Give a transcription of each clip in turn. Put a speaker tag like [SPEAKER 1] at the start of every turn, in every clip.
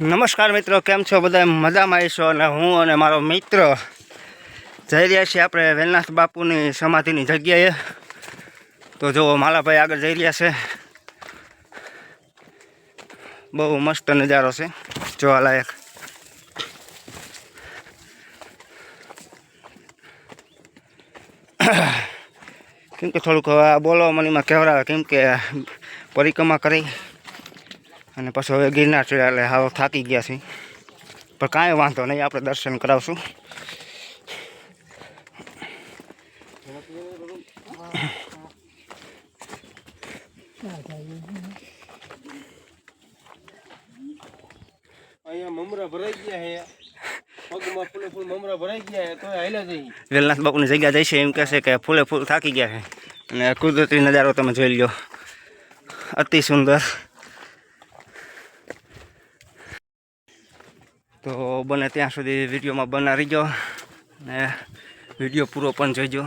[SPEAKER 1] નમસ્કાર મિત્રો, કેમ છો બધા મજામાં આવીશો અને હું અને મારો મિત્ર જઈ રહ્યા છીએ આપણે વેલનાથ બાપુની સમાધિની જગ્યાએ. તો જો માલાભાઈ આગળ જઈ રહ્યા છે. બહુ મસ્ત નજારો છે, જોવા લાયક. કેમ કે થોડુંક આ બોલો મનીમાં કહેવડાવે કેમ કે પરિક્રમા કરી. અને પછી હવે ગિરનાર ચડ્યા એટલે હાવ થાકી ગયા છે પણ કાંઈ વાંધો નહીં આપણે દર્શન કરાવશું.
[SPEAKER 2] અહીંયા મમરા ભરાઈ ગયા છે. પગમાં ફૂલે ફૂલ મમરા ભરાઈ ગયા છે તો હાલ્યા જઈ
[SPEAKER 1] વેલનાથ બાપુની જગ્યા જઈશે એમ કહેશે કે ફૂલે ફૂલ થાકી ગયા છે. અને કુદરતી નજારો તમે જોઈ લો અતિ સુંદર. તો બને ત્યાં સુધી વિડીયોમાં બના રહીજો ને વીડિયો પૂરો પણ જોઈજો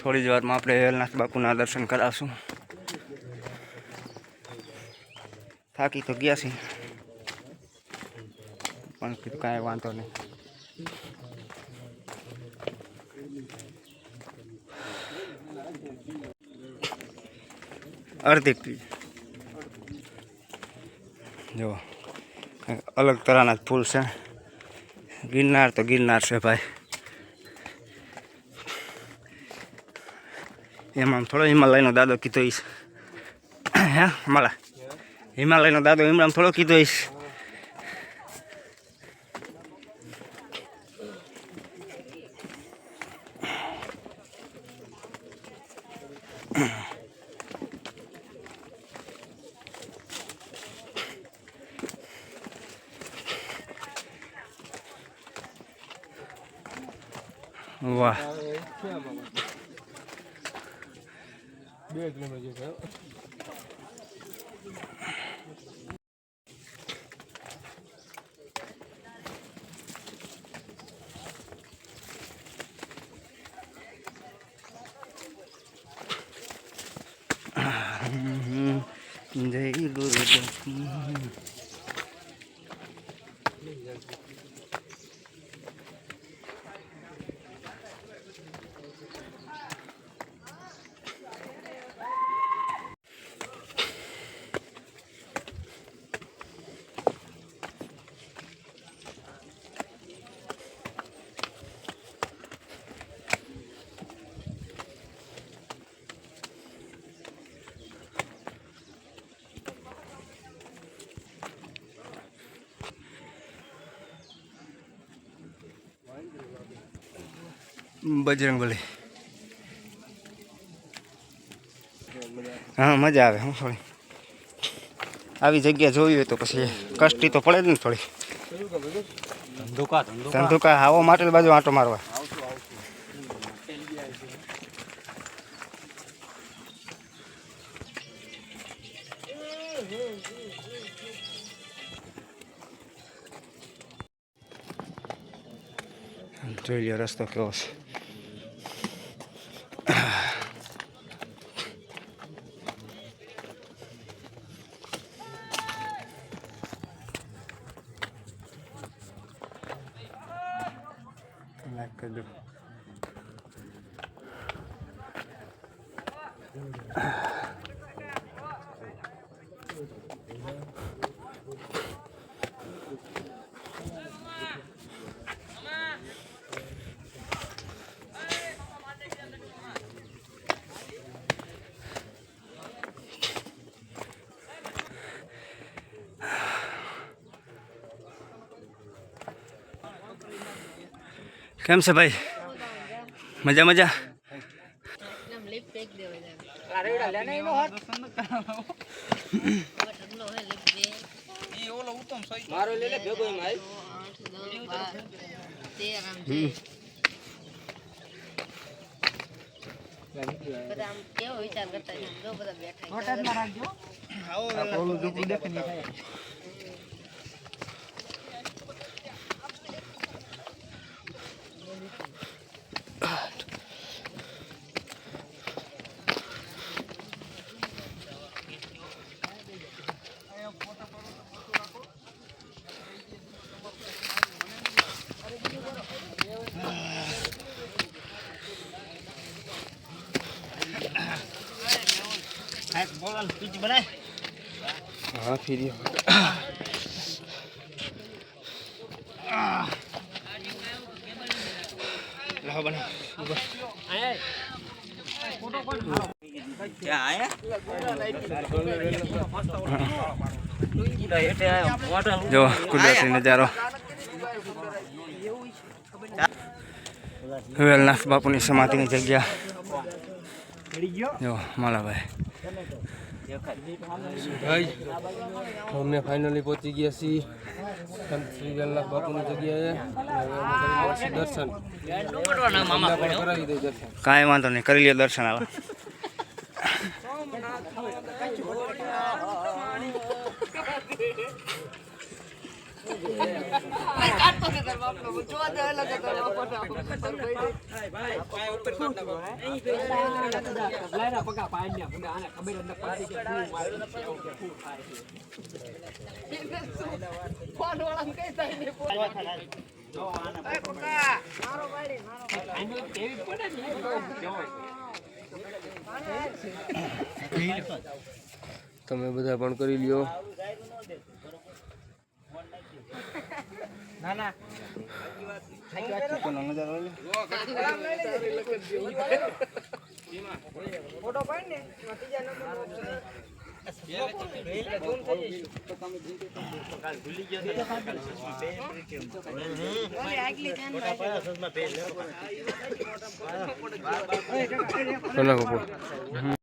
[SPEAKER 1] થોડી જ વારમાં આપણે વેલનાથ બાપુના દર્શન કરાવશું. થાકી તો ગયા છીએ. પણ કીધું કાંઈ વાંધો નહીં. અડધી જો, અલગ તરહના ફૂલ છે. ગિરનાર તો ગિરનાર છે ભાઈ. એમાં થોડો હિમાલયનો દાદો કીધો ઈશ. હે, માલા. હિમાલયનો દાદો ઇમરાન થોડો કીધો ઈશ. વાહ
[SPEAKER 2] બે કિલોમીટર છે
[SPEAKER 1] જય ગુરુદેવ બજરંગબલી હા, મજા આવે, હું થોડી આવી જગ્યા જોવી હોય તો પછી કષ્ટી તો પડે જ ને થોડી.
[SPEAKER 2] ધંધોકા
[SPEAKER 1] આવો માટે બાજુ આંટો મારવા. જોઈ લો રસ્તો કેવો છે. Bakalım. કેમ છે ભાઈ? મજા મજા?
[SPEAKER 2] મારો લઈ લે ભેગો એમ આય
[SPEAKER 3] બધા આમ કેવો વિચાર કરતા છે જો બધા બેઠા છે.
[SPEAKER 2] હા ફીરી
[SPEAKER 4] લાવો બને જો કુદરતી નજારો. વેલનાથ બાપુની સમાધિની જગ્યા. જો માલાભાઈ
[SPEAKER 2] ભાઈ. અમે ફાઇનલી પહોંચી ગયા છીએ. શ્રી વેલનાથ બાપુની જગ્યાએ. દર્શન
[SPEAKER 4] કાંઈ વાંધો નહીં કરી લ્યો દર્શન આવે
[SPEAKER 2] તમે બધા પણ કરી લ્યો. કોના કપૂર